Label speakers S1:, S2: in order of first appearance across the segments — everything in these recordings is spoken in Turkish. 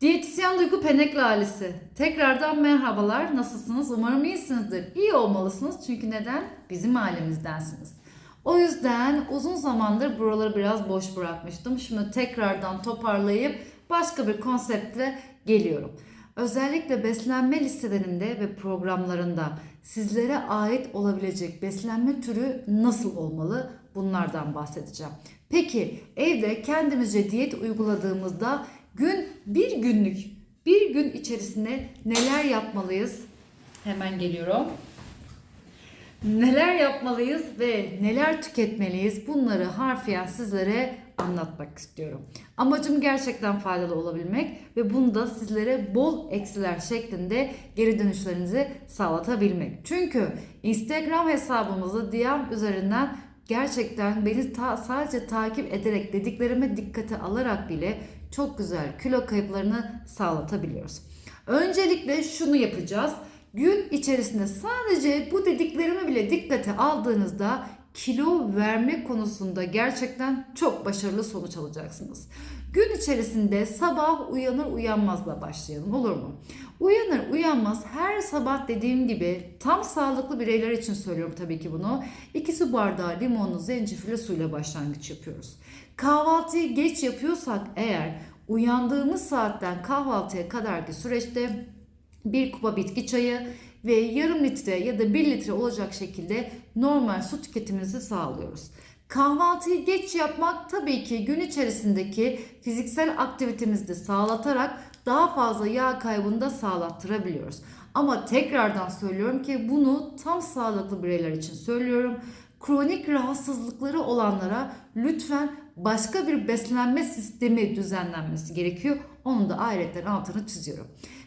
S1: Diyetisyen Duygu Penekli ailesi. Tekrardan merhabalar. Nasılsınız? Umarım iyisinizdir. İyi olmalısınız çünkü neden? Bizim ailemizdensiniz. O yüzden uzun zamandır buraları biraz boş bırakmıştım. Şimdi tekrardan toparlayıp başka bir konseptle geliyorum. Özellikle beslenme listelerinde ve programlarında sizlere ait olabilecek beslenme türü nasıl olmalı? Bunlardan bahsedeceğim. Peki evde kendimizce diyet uyguladığımızda gün bir günlük bir gün içerisinde neler yapmalıyız? Hemen geliyorum. Neler yapmalıyız ve neler tüketmeliyiz? Bunları harfiyen sizlere anlatmak istiyorum. Amacım gerçekten faydalı olabilmek ve bunda sizlere bol eksiler şeklinde geri dönüşlerinizi sağlatabilmek. Çünkü Instagram hesabımızı DM üzerinden gerçekten beni ta- sadece takip ederek dediklerime dikkate alarak bile çok güzel kilo kayıplarını sağlatabiliyoruz. Öncelikle şunu yapacağız. Gün içerisinde sadece bu dediklerimi bile dikkate aldığınızda kilo verme konusunda gerçekten çok başarılı sonuç alacaksınız. Gün içerisinde sabah uyanır uyanmazla başlayalım olur mu? Uyanır uyanmaz her sabah dediğim gibi tam sağlıklı bireyler için söylüyorum tabii ki bunu. 2 su bardağı limonlu zencefilli suyla başlangıç yapıyoruz. Kahvaltıyı geç yapıyorsak eğer uyandığımız saatten kahvaltıya kadarki süreçte bir kupa bitki çayı ve yarım litre ya da bir litre olacak şekilde normal su tüketimimizi sağlıyoruz. Kahvaltıyı geç yapmak tabii ki gün içerisindeki fiziksel aktivitemizi de sağlatarak daha fazla yağ kaybını da sağlattırabiliyoruz. Ama tekrardan söylüyorum ki bunu tam sağlıklı bireyler için söylüyorum. Kronik rahatsızlıkları olanlara lütfen başka bir beslenme sistemi düzenlenmesi gerekiyor. Onun da ayrıca altını çiziyorum.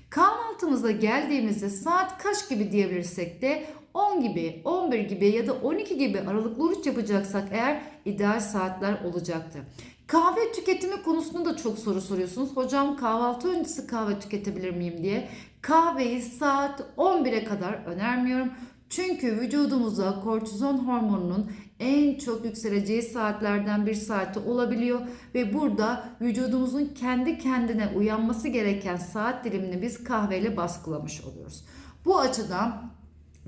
S1: Kahvaltımıza geldiğimizde saat kaç gibi diyebilirsek de 10 gibi, 11 gibi ya da 12 gibi aralıklı oruç yapacaksak eğer ideal saatler olacaktır. Kahve tüketimi konusunda da çok soru soruyorsunuz. Hocam kahvaltı öncesi kahve tüketebilir miyim diye. Kahveyi saat 11'e kadar önermiyorum. Çünkü vücudumuzda kortizon hormonunun en çok yükseleceği saatlerden bir saati olabiliyor ve burada vücudumuzun kendi kendine uyanması gereken saat dilimini biz kahveyle baskılamış oluyoruz. Bu açıdan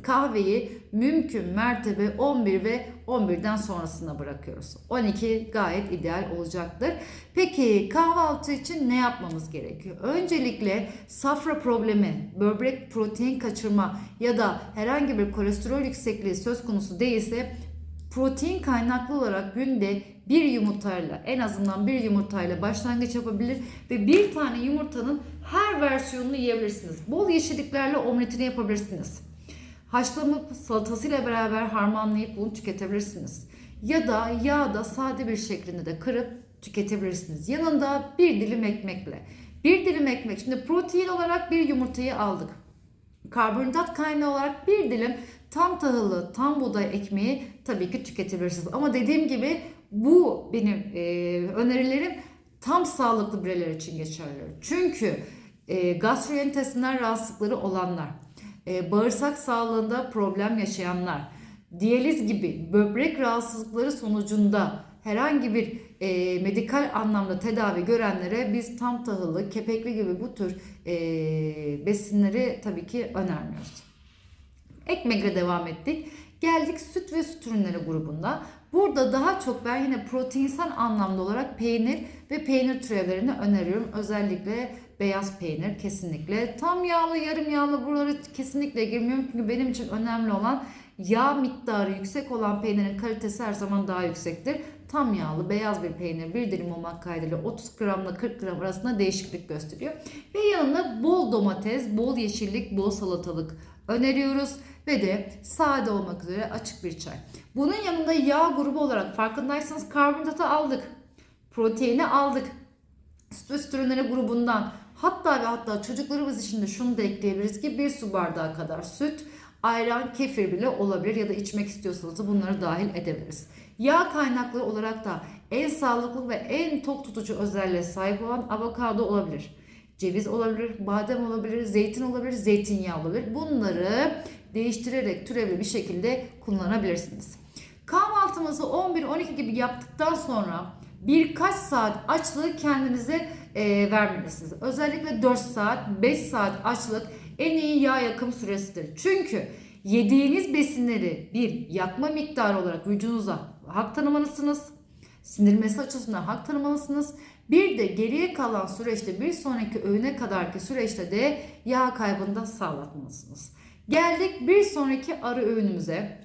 S1: kahveyi mümkün mertebe 11 ve 11'den sonrasına bırakıyoruz. 12 gayet ideal olacaktır. Peki kahvaltı için ne yapmamız gerekiyor? Öncelikle safra problemi, böbrek protein kaçırma ya da herhangi bir kolesterol yüksekliği söz konusu değilse protein kaynaklı olarak günde bir yumurtayla en azından bir yumurtayla başlangıç yapabilir ve bir tane yumurtanın her versiyonunu yiyebilirsiniz. Bol yeşilliklerle omletini yapabilirsiniz. Haşlama salatasıyla beraber harmanlayıp bunu tüketebilirsiniz. Ya da yağda sade bir şeklinde de kırıp tüketebilirsiniz. Yanında bir dilim ekmekle. Bir dilim ekmek. Şimdi protein olarak bir yumurtayı aldık. Karbonhidrat kaynağı olarak bir dilim tam tahıllı, tam buğday ekmeği tabii ki tüketebilirsiniz. Ama dediğim gibi bu benim e, önerilerim tam sağlıklı bireyler için geçerli. Çünkü e, gastrointestinal rahatsızlıkları olanlar, e, bağırsak sağlığında problem yaşayanlar, diyaliz gibi böbrek rahatsızlıkları sonucunda herhangi bir e, medikal anlamda tedavi görenlere biz tam tahıllı, kepekli gibi bu tür e, besinleri tabii ki önermiyoruz. Ekmekle devam ettik. Geldik süt ve süt ürünleri grubunda. Burada daha çok ben yine proteinsel anlamda olarak peynir ve peynir türevlerini öneriyorum. Özellikle beyaz peynir kesinlikle. Tam yağlı, yarım yağlı buraları kesinlikle girmiyorum. Çünkü benim için önemli olan yağ miktarı yüksek olan peynirin kalitesi her zaman daha yüksektir. Tam yağlı beyaz bir peynir bir dilim olmak kaydıyla 30 gramla 40 gram arasında değişiklik gösteriyor. Ve yanında bol domates, bol yeşillik, bol salatalık öneriyoruz ve de sade olmak üzere açık bir çay. Bunun yanında yağ grubu olarak farkındaysanız karbonhidratı aldık. Proteini aldık. Süt ürünleri grubundan hatta ve hatta çocuklarımız için de şunu da ekleyebiliriz ki bir su bardağı kadar süt, ayran, kefir bile olabilir ya da içmek istiyorsanız da bunları dahil edebiliriz. Yağ kaynakları olarak da en sağlıklı ve en tok tutucu özelliğe sahip olan avokado olabilir. Ceviz olabilir, badem olabilir, zeytin olabilir, zeytinyağı olabilir. Bunları değiştirerek türevli bir şekilde kullanabilirsiniz. Kahvaltımızı 11-12 gibi yaptıktan sonra birkaç saat açlığı kendinize e, vermelisiniz. Özellikle 4 saat, 5 saat açlık en iyi yağ yakım süresidir. Çünkü yediğiniz besinleri bir yakma miktarı olarak vücudunuza hak tanımalısınız. Sindirmesi açısından hak tanımalısınız. Bir de geriye kalan süreçte bir sonraki öğüne kadarki süreçte de yağ kaybını da sağlatmalısınız. Geldik bir sonraki ara öğünümüze.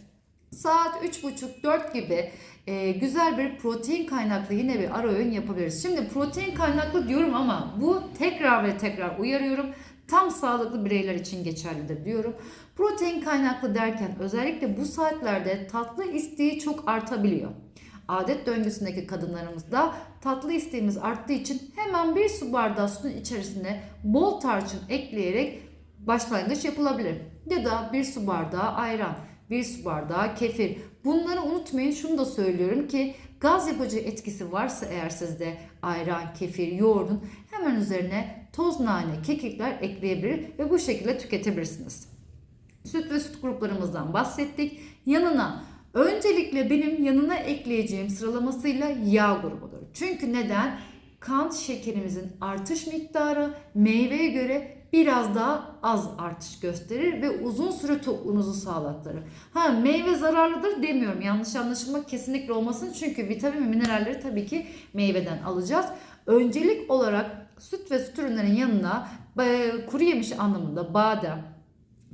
S1: Saat 3.30-4 gibi e, güzel bir protein kaynaklı yine bir ara öğün yapabiliriz. Şimdi protein kaynaklı diyorum ama bu tekrar ve tekrar uyarıyorum. Tam sağlıklı bireyler için geçerlidir diyorum. Protein kaynaklı derken özellikle bu saatlerde tatlı isteği çok artabiliyor. Adet döngüsündeki kadınlarımızda tatlı isteğimiz arttığı için hemen bir su bardağı suyun içerisine bol tarçın ekleyerek başlangıç yapılabilir. Ya da bir su bardağı ayran, bir su bardağı kefir. Bunları unutmayın. Şunu da söylüyorum ki gaz yapıcı etkisi varsa eğer sizde ayran, kefir, yoğurdun hemen üzerine toz nane, kekikler ekleyebilir ve bu şekilde tüketebilirsiniz. Süt ve süt gruplarımızdan bahsettik. Yanına öncelikle benim yanına ekleyeceğim sıralamasıyla yağ grubudur. Çünkü neden? Kan şekerimizin artış miktarı meyveye göre biraz daha az artış gösterir ve uzun süre tokluğunuzu sağlattırır. Ha meyve zararlıdır demiyorum. Yanlış anlaşılma kesinlikle olmasın. Çünkü vitamin ve mineralleri tabii ki meyveden alacağız. Öncelik olarak süt ve süt ürünlerin yanına e, kuru yemiş anlamında badem,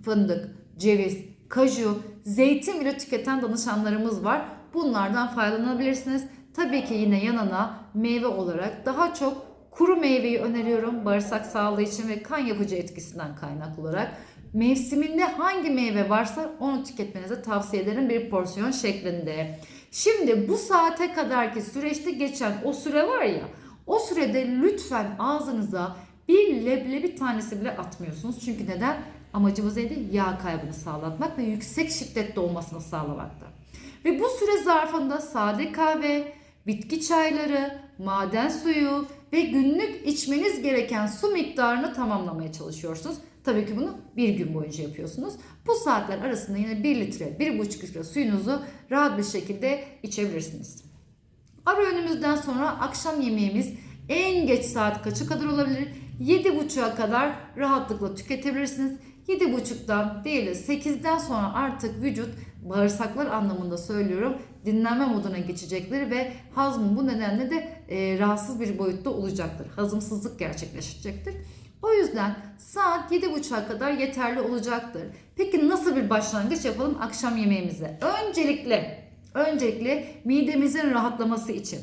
S1: fındık, ceviz, kaju, zeytin bile tüketen danışanlarımız var. Bunlardan faydalanabilirsiniz. Tabii ki yine yanına meyve olarak daha çok kuru meyveyi öneriyorum bağırsak sağlığı için ve kan yapıcı etkisinden kaynaklı olarak. Mevsiminde hangi meyve varsa onu tüketmenizi tavsiye ederim bir porsiyon şeklinde. Şimdi bu saate kadarki süreçte geçen o süre var ya o sürede lütfen ağzınıza bir leblebi tanesi bile atmıyorsunuz. Çünkü neden? Amacımız neydi? Yağ kaybını sağlatmak ve yüksek şiddette olmasını sağlamaktı. Ve bu süre zarfında sade kahve, bitki çayları, maden suyu ve günlük içmeniz gereken su miktarını tamamlamaya çalışıyorsunuz. Tabii ki bunu bir gün boyunca yapıyorsunuz. Bu saatler arasında yine 1 litre, 1,5 litre suyunuzu rahat bir şekilde içebilirsiniz. Ara öğünümüzden sonra akşam yemeğimiz en geç saat kaçı kadar olabilir? 7.30'a kadar rahatlıkla tüketebilirsiniz. 7.30'dan değil de 8'den sonra artık vücut bağırsaklar anlamında söylüyorum dinlenme moduna geçecektir ve hazmın bu nedenle de e, rahatsız bir boyutta olacaktır. Hazımsızlık gerçekleşecektir. O yüzden saat 7.30'a kadar yeterli olacaktır. Peki nasıl bir başlangıç yapalım akşam yemeğimize? Öncelikle öncelikle midemizin rahatlaması için,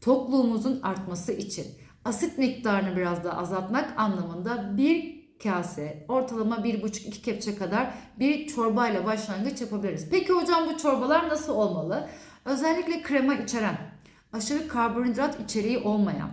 S1: tokluğumuzun artması için, asit miktarını biraz daha azaltmak anlamında bir kase, ortalama 1,5-2 kepçe kadar bir çorbayla başlangıç yapabiliriz. Peki hocam bu çorbalar nasıl olmalı? Özellikle krema içeren, aşırı karbonhidrat içeriği olmayan,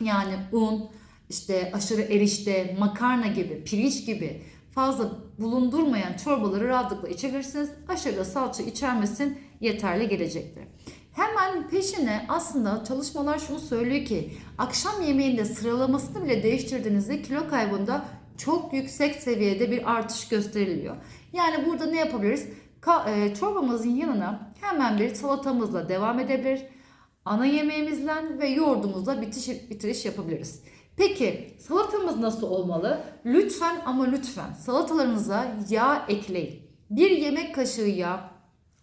S1: yani un, işte aşırı erişte, makarna gibi, pirinç gibi fazla bulundurmayan çorbaları rahatlıkla içebilirsiniz. Aşırı salça içermesin yeterli gelecektir. Hemen peşine aslında çalışmalar şunu söylüyor ki akşam yemeğinde sıralamasını bile değiştirdiğinizde kilo kaybında çok yüksek seviyede bir artış gösteriliyor. Yani burada ne yapabiliriz? E, çorbamızın yanına hemen bir salatamızla devam edebilir. Ana yemeğimizle ve yoğurdumuzla bitiş, bitiriş yapabiliriz. Peki salatamız nasıl olmalı? Lütfen ama lütfen salatalarınıza yağ ekleyin. Bir yemek kaşığı yağ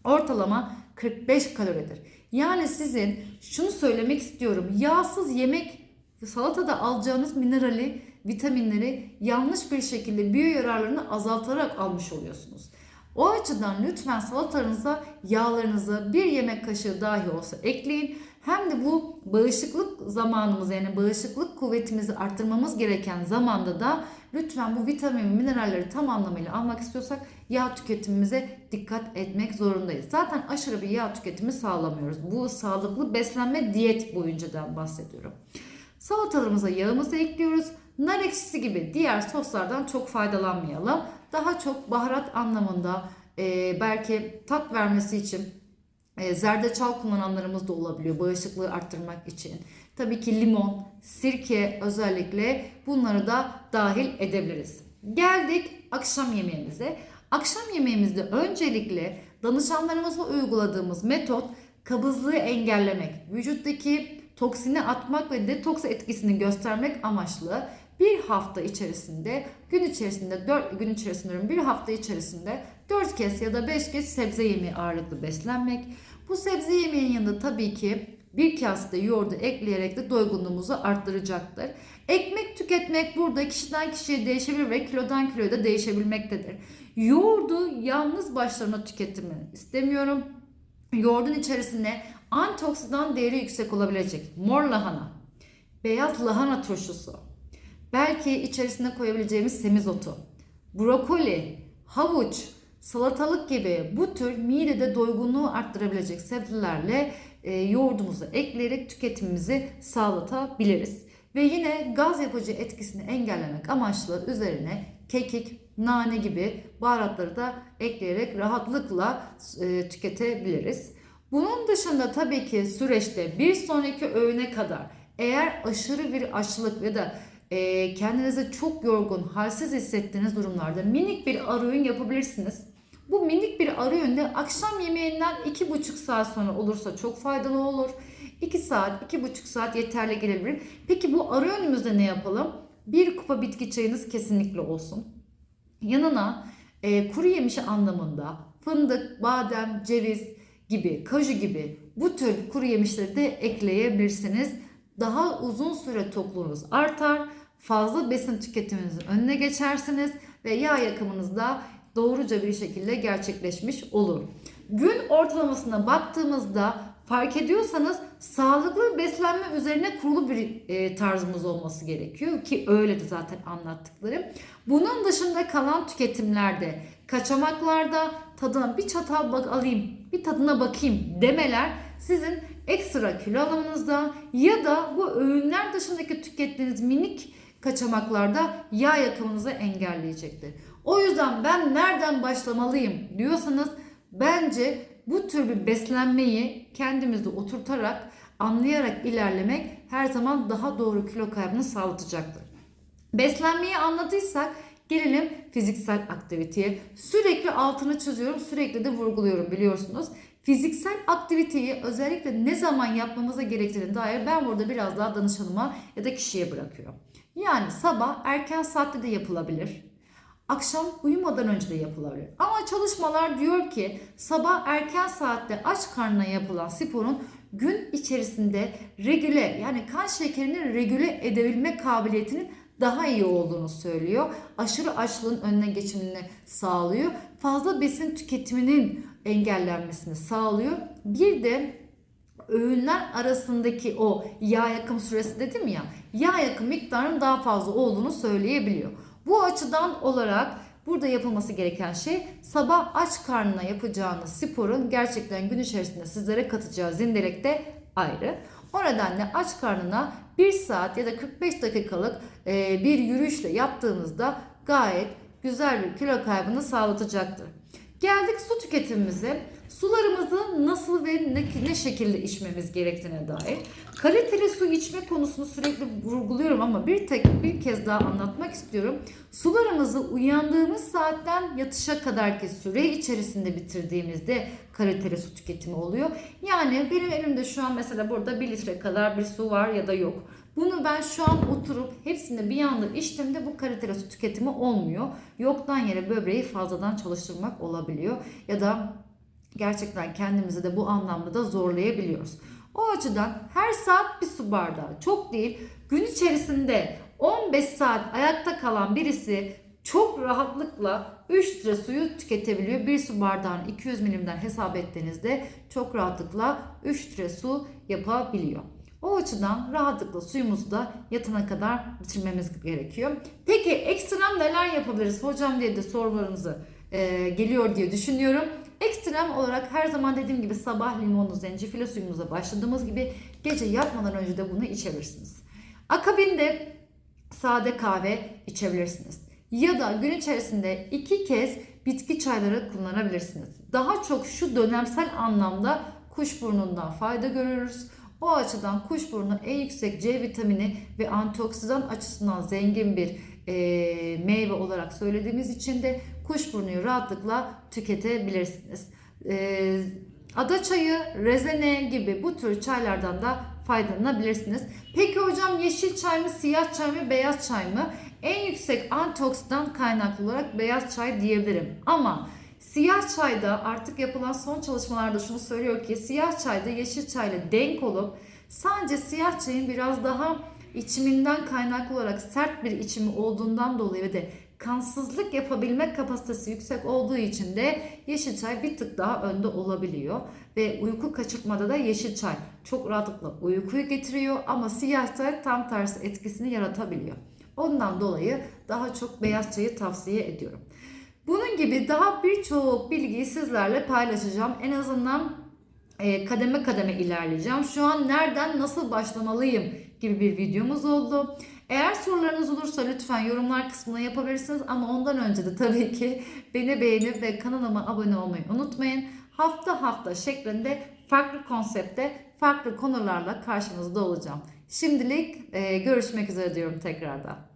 S1: ortalama 45 kaloridir. Yani sizin şunu söylemek istiyorum. Yağsız yemek salatada alacağınız minerali, vitaminleri yanlış bir şekilde biyo yararlarını azaltarak almış oluyorsunuz. O açıdan lütfen salatalarınıza yağlarınızı bir yemek kaşığı dahi olsa ekleyin. Hem de bu bağışıklık zamanımız yani bağışıklık kuvvetimizi arttırmamız gereken zamanda da lütfen bu vitamin ve mineralleri tam anlamıyla almak istiyorsak yağ tüketimimize dikkat etmek zorundayız. Zaten aşırı bir yağ tüketimi sağlamıyoruz. Bu sağlıklı beslenme diyet boyuncadan bahsediyorum. Salatalarımıza yağımızı ekliyoruz. Nar ekşisi gibi diğer soslardan çok faydalanmayalım. Daha çok baharat anlamında e, belki tat vermesi için zerdeçal kullananlarımız da olabiliyor bağışıklığı arttırmak için. Tabii ki limon, sirke özellikle bunları da dahil edebiliriz. Geldik akşam yemeğimize. Akşam yemeğimizde öncelikle danışanlarımızla uyguladığımız metot kabızlığı engellemek, vücuttaki toksini atmak ve detoks etkisini göstermek amaçlı bir hafta içerisinde gün içerisinde 4 gün içerisinde bir hafta içerisinde 4 kez ya da 5 kez sebze yemeği ağırlıklı beslenmek. Bu sebze yemeğinin yanında tabii ki bir kase yoğurdu ekleyerek de doygunluğumuzu arttıracaktır. Ekmek tüketmek burada kişiden kişiye değişebilir ve kilodan kiloya da değişebilmektedir. Yoğurdu yalnız başlarına tüketimi istemiyorum. Yoğurdun içerisinde antioksidan değeri yüksek olabilecek mor lahana, beyaz lahana turşusu, belki içerisine koyabileceğimiz semizotu, brokoli, havuç, salatalık gibi bu tür midede doygunluğu arttırabilecek sebzelerle e, yoğurdumuzu ekleyerek tüketimimizi sağlatabiliriz. Ve yine gaz yapıcı etkisini engellemek amaçlı üzerine kekik, nane gibi baharatları da ekleyerek rahatlıkla e, tüketebiliriz. Bunun dışında tabii ki süreçte bir sonraki öğüne kadar eğer aşırı bir açlık ya da e, kendinizi çok yorgun, halsiz hissettiğiniz durumlarda minik bir ara öğün yapabilirsiniz. Bu minik bir ara öğünde akşam yemeğinden 2,5 saat sonra olursa çok faydalı olur. 2 saat, 2,5 saat yeterli gelebilir. Peki bu ara öğünümüzde ne yapalım? Bir kupa bitki çayınız kesinlikle olsun. Yanına e, kuru yemişi anlamında fındık, badem, ceviz gibi, kaju gibi bu tür kuru yemişleri de ekleyebilirsiniz. Daha uzun süre tokluğunuz artar, fazla besin tüketiminizin önüne geçersiniz ve yağ yakımınız da doğruca bir şekilde gerçekleşmiş olur. Gün ortalamasına baktığımızda fark ediyorsanız sağlıklı beslenme üzerine kurulu bir e, tarzımız olması gerekiyor ki öyle de zaten anlattıklarım. Bunun dışında kalan tüketimlerde, kaçamaklarda tadına bir çatal bak alayım, bir tadına bakayım demeler sizin ekstra kilo alımınızda ya da bu öğünler dışındaki tükettiğiniz minik kaçamaklarda yağ yakımınızı engelleyecektir. O yüzden ben nereden başlamalıyım diyorsanız bence bu tür bir beslenmeyi kendimizde oturtarak, anlayarak ilerlemek her zaman daha doğru kilo kaybını sağlatacaktır. Beslenmeyi anladıysak gelelim fiziksel aktiviteye. Sürekli altını çiziyorum, sürekli de vurguluyorum biliyorsunuz. Fiziksel aktiviteyi özellikle ne zaman yapmamıza gerektiğine dair ben burada biraz daha danışanıma ya da kişiye bırakıyorum. Yani sabah erken saatte de yapılabilir. Akşam uyumadan önce de yapılabilir. Ama çalışmalar diyor ki sabah erken saatte aç karnına yapılan sporun gün içerisinde regüle yani kan şekerini regüle edebilme kabiliyetinin daha iyi olduğunu söylüyor. Aşırı açlığın önüne geçimini sağlıyor. Fazla besin tüketiminin engellenmesini sağlıyor. Bir de öğünler arasındaki o yağ yakım süresi dedim ya yağ yakım miktarının daha fazla olduğunu söyleyebiliyor. Bu açıdan olarak burada yapılması gereken şey sabah aç karnına yapacağınız sporun gerçekten gün içerisinde sizlere katacağı zindelek de ayrı. O nedenle aç karnına 1 saat ya da 45 dakikalık e, bir yürüyüşle yaptığınızda gayet güzel bir kilo kaybını sağlatacaktır. Geldik su tüketimimize. Sularımızı nasıl ve ne, ne şekilde içmemiz gerektiğine dair. Kaliteli su içme konusunu sürekli vurguluyorum ama bir tek bir kez daha anlatmak istiyorum. Sularımızı uyandığımız saatten yatışa kadarki süre içerisinde bitirdiğimizde kaliteli su tüketimi oluyor. Yani benim elimde şu an mesela burada 1 litre kadar bir su var ya da yok. Bunu ben şu an oturup hepsini bir anda içtiğimde bu kaliteli su tüketimi olmuyor. Yoktan yere böbreği fazladan çalıştırmak olabiliyor. Ya da gerçekten kendimizi de bu anlamda da zorlayabiliyoruz. O açıdan her saat bir su bardağı çok değil. Gün içerisinde 15 saat ayakta kalan birisi çok rahatlıkla 3 litre suyu tüketebiliyor. Bir su bardağını 200 milimden hesap ettiğinizde çok rahatlıkla 3 litre su yapabiliyor. O açıdan rahatlıkla suyumuzu da yatana kadar bitirmemiz gerekiyor. Peki ekstrem neler yapabiliriz hocam diye de sorularınızı e, geliyor diye düşünüyorum. Ekstrem olarak her zaman dediğim gibi sabah limonlu zencefil suyumuza başladığımız gibi gece yatmadan önce de bunu içebilirsiniz. Akabinde sade kahve içebilirsiniz. Ya da gün içerisinde iki kez bitki çayları kullanabilirsiniz. Daha çok şu dönemsel anlamda kuşburnundan fayda görürüz. O açıdan kuşburnu en yüksek C vitamini ve antioksidan açısından zengin bir e, meyve olarak söylediğimiz için de kuşburnuyu rahatlıkla tüketebilirsiniz. E, ada çayı, rezene gibi bu tür çaylardan da faydalanabilirsiniz. Peki hocam yeşil çay mı, siyah çay mı, beyaz çay mı? En yüksek antioksidan kaynaklı olarak beyaz çay diyebilirim. Ama siyah çayda artık yapılan son çalışmalarda şunu söylüyor ki siyah çayda yeşil çayla denk olup sadece siyah çayın biraz daha içiminden kaynaklı olarak sert bir içimi olduğundan dolayı ve de kansızlık yapabilme kapasitesi yüksek olduğu için de yeşil çay bir tık daha önde olabiliyor. Ve uyku kaçırtmada da yeşil çay çok rahatlıkla uykuyu getiriyor ama siyah çay tam tersi etkisini yaratabiliyor. Ondan dolayı daha çok beyaz çayı tavsiye ediyorum. Bunun gibi daha birçok bilgiyi sizlerle paylaşacağım. En azından e, kademe kademe ilerleyeceğim. Şu an nereden nasıl başlamalıyım gibi bir videomuz oldu. Eğer sorularınız olursa lütfen yorumlar kısmına yapabilirsiniz ama ondan önce de tabii ki beni beğenip ve kanalıma abone olmayı unutmayın. Hafta hafta şeklinde farklı konsepte, farklı konularla karşınızda olacağım. Şimdilik e, görüşmek üzere diyorum tekrardan.